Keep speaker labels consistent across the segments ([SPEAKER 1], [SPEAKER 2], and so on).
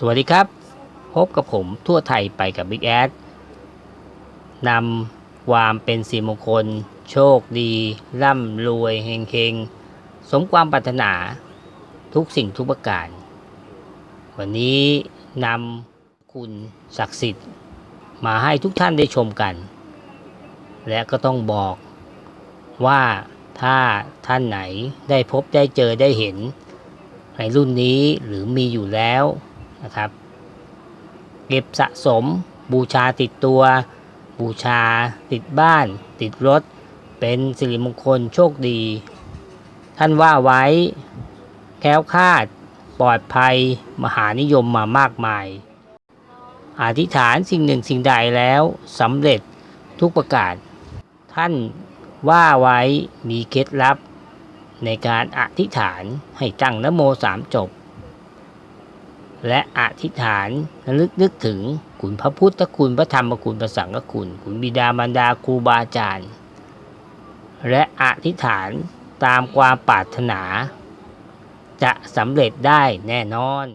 [SPEAKER 1] สวัสดีครับ พบกับผมทั่วไทยไปกับบิ๊กแอดนำความเป็นสีมงคล โชคดี ร่ำรวยเฮงเฮงสมความปรารถนาทุกสิ่งทุกประการ วันนี้นำคุณศักดิ์สิทธิ์ มาให้ทุกท่านได้ชมกัน และก็ต้องบอกว่าถ้าท่านไหนได้พบได้เจอได้เห็นในรุ่นนี้หรือมีอยู่แล้ว นะครับ เก็บสะสม บูชาติดตัว บูชาติดบ้าน ติดรถ เป็นสิริมงคลโชคดี ท่านว่าไว้แค้วคาด ปลอดภัย มหานิยมมามากมาย อธิษฐานสิ่งหนึ่งสิ่งใดแล้วสำเร็จทุกประการ ท่านว่าไว้มีเคล็ดลับในการอธิษฐานให้ตั้งนโมสามจบ และอธิษฐานระลึกนึกถึงคุณพระพุทธคุณพระธรรมคุณพระสังฆคุณคุณบิดามารดาครูบาอาจารย์ และอธิษฐานตามความปรารถนา จะสำเร็จได้แน่นอน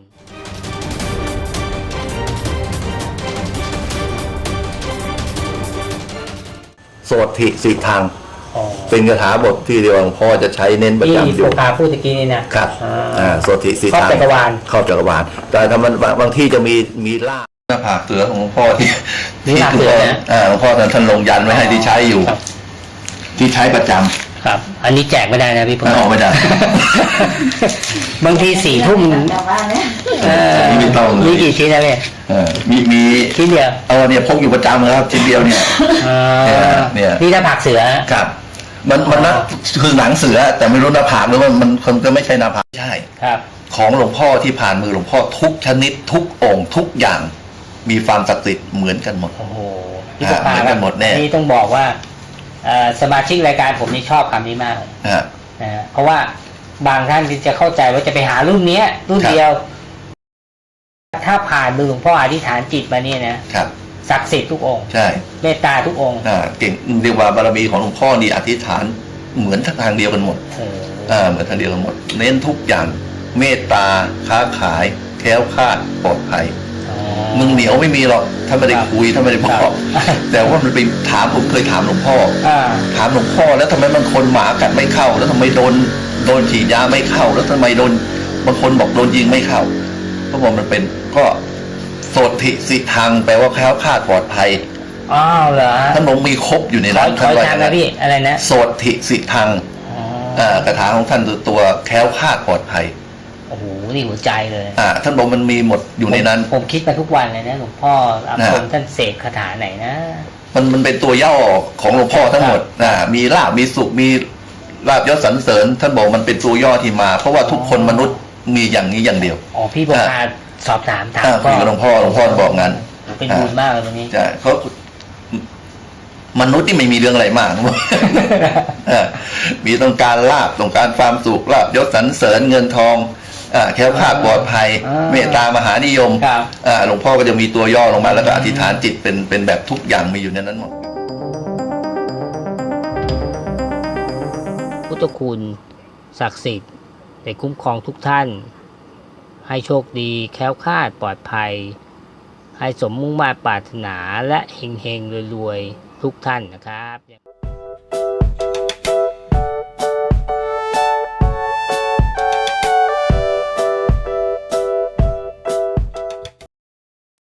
[SPEAKER 2] โสถิสิทาง เป็นคาถาบทที่เดียวหลวงพ่อจะใช้เน้นประ
[SPEAKER 1] ที่
[SPEAKER 2] จำอ
[SPEAKER 1] โฟ
[SPEAKER 2] ยู่
[SPEAKER 1] กาพูดตะกี้นี่นะครับ
[SPEAKER 2] อ่าโสถิสิ
[SPEAKER 1] ครอบ
[SPEAKER 2] ทาง
[SPEAKER 1] จักรวาล
[SPEAKER 2] ครอบจักรวาลแต่ถ้ามันบางบางที่จะมีมีล่ามหน้าผากเสือของหลวงพ่อที่
[SPEAKER 1] นี่หน้าเสือนะ
[SPEAKER 2] อ่าหลวงพ่อท่านท่านลงยันไว้ให้ที่ใช้อยู่
[SPEAKER 1] ครับ
[SPEAKER 2] ที่ใช้ประจำ
[SPEAKER 1] ครับ อันนี้แจกไม่ได้นะพี่พง
[SPEAKER 2] นั่นออกไม่ได้
[SPEAKER 1] บางทีสี่ทุ่ม
[SPEAKER 3] กลับบ้านนะ
[SPEAKER 1] เอ่อ
[SPEAKER 2] ไม่ต้องเลย
[SPEAKER 1] มีกี่ชิ้นนะพี่
[SPEAKER 2] เออมีมี
[SPEAKER 1] ชิ้นเดียว
[SPEAKER 2] เออเนี่ยพกอยู่ประจำครับชิ้นเดียวเนี่ย
[SPEAKER 1] อ่า
[SPEAKER 2] เนี่ย
[SPEAKER 1] นี่ถ้าผักเสือ
[SPEAKER 2] ครับ มันมันนะคือหนังเสือ แต่ไม่รู้หน้าผากหรือว่ามันคงจะไม่ใช่หน้าผากใช่
[SPEAKER 1] ครับ
[SPEAKER 2] ของหลวงพ่อที่ผ่านมือหลวงพ่อทุกชนิด ทุกองค์ทุกอย่าง มีความศักดิ์สิทธิ์เหมือนกันหมด
[SPEAKER 1] โอ้โหพี่
[SPEAKER 2] อ่า
[SPEAKER 1] ปา
[SPEAKER 2] เหมือนกันหมดแน่
[SPEAKER 1] นี่ต้องบอกว่าเอ่อสมาชิกรายการผมนี่ชอบคำนี้มากเลย
[SPEAKER 2] นะฮะ
[SPEAKER 1] นะฮะเพราะว่าบางท่านที่จะเข้าใจว่าจะไปหารุ่นเนี้ยรุ่น
[SPEAKER 2] ครับ
[SPEAKER 1] เดียว ถ้าผ่านมือหลวงพ่ออธิษฐานจิตมาเนี่ยนะครับ ศักดิ์สิทธิ์ทุกองค์
[SPEAKER 2] ใช่
[SPEAKER 1] เมตตาทุกองค์
[SPEAKER 2] อ่าเก่งเรียกว่าบารมีของหลวงพ่อนี่อธิษฐานเหมือนทางเดียวกันหมด
[SPEAKER 1] เออ
[SPEAKER 2] อ่าเหมือนทางเดียวกันหมด เน้นทุกอย่างเมตตาค้าขายแคล้วคลาดปลอดภัย
[SPEAKER 1] อ๋อ
[SPEAKER 2] มึงเหนียวไม่มีหรอกถ้าไม่ได้
[SPEAKER 1] ครับ
[SPEAKER 2] คุยถ้าไม่ได้บอ
[SPEAKER 1] ครั
[SPEAKER 2] ก
[SPEAKER 1] บ
[SPEAKER 2] แต่ว่ามันไปถามผมเคยถามหลวงพ่อ
[SPEAKER 1] อ่า
[SPEAKER 2] ถามหลวงพ่อแล้วทำไมบางคนหมากัดไม่เข้า แล้วทำไมโดนโดนฉีดยาไม่เข้า แล้วทำไมโดนบางคนบอกโดนยิงไม่เข้าก็บอกมันเป็นก็ โสถิสิทางแปลว่าแคล้วคลาดปลอดภัย
[SPEAKER 1] อ้าวเหรอ
[SPEAKER 2] ท่านบอกมีครบอยู่ใน
[SPEAKER 1] ขอ
[SPEAKER 2] นั้น
[SPEAKER 1] ขอ
[SPEAKER 2] ว่า
[SPEAKER 1] ทาง
[SPEAKER 2] ย่
[SPEAKER 1] นะพี่อะไรนะ
[SPEAKER 2] โสถิสิทาง
[SPEAKER 1] อ๋อ
[SPEAKER 2] อ่ากระถาของท่านคือตัวแคล้วคลาดปลอดภัย
[SPEAKER 1] โอ้โหนี่หัวใจเลย
[SPEAKER 2] อ่า ท่านบอกมันมีหมดอยู่ในนั้น
[SPEAKER 1] ผมผมคิดมาทุกวันเลยนะหลวงพ่ออา
[SPEAKER 2] นะ
[SPEAKER 1] คมท่านเสกคาถาไหนนะ
[SPEAKER 2] มันมันเป็นตัวย่อของหลวงพ่อทั้งหมดอ่ามีลาบมีสุขมีลาบยศสรรเสริญ ท่านบอกมันเป็นตัวย่อที่มา เพราะว่าทุกคนมนุษย์ มีอย่างนี้อย่างเดียว
[SPEAKER 1] อ๋อพี่บอกมาสอบถามถาม
[SPEAKER 2] อ่าคุยกับหลวงพ่อหลวงพ่อบอกงั้น
[SPEAKER 1] เป็นบุญมากเลยวันนี้
[SPEAKER 2] ใช่เขามนุษย์ที่ไม่มีเรื่องอะไรมากเออมีต้องการลาบต้องการความสุขลาบยศสรรเสริญเงินทองอ่าแคล้วคลาดปลอดภัย
[SPEAKER 1] อ่า
[SPEAKER 2] เมตตามหานิยม
[SPEAKER 1] ครับ
[SPEAKER 2] อ่าหลวงพ่อก็จะมีตัวย่อลงมาแล้วก็อธิษฐานจิตเป็นเป็นแบบทุกอย่างมีอยู่ในนั้นหมด
[SPEAKER 1] พุทธคุณศักดิ์สิทธิ์ ได้คุ้มครองทุกท่าน ให้โชคดีแค้วคาดปลอดภัย ให้สมมุ่งมาปรารถนาและเฮงๆรวยๆ ทุกท่านนะครับ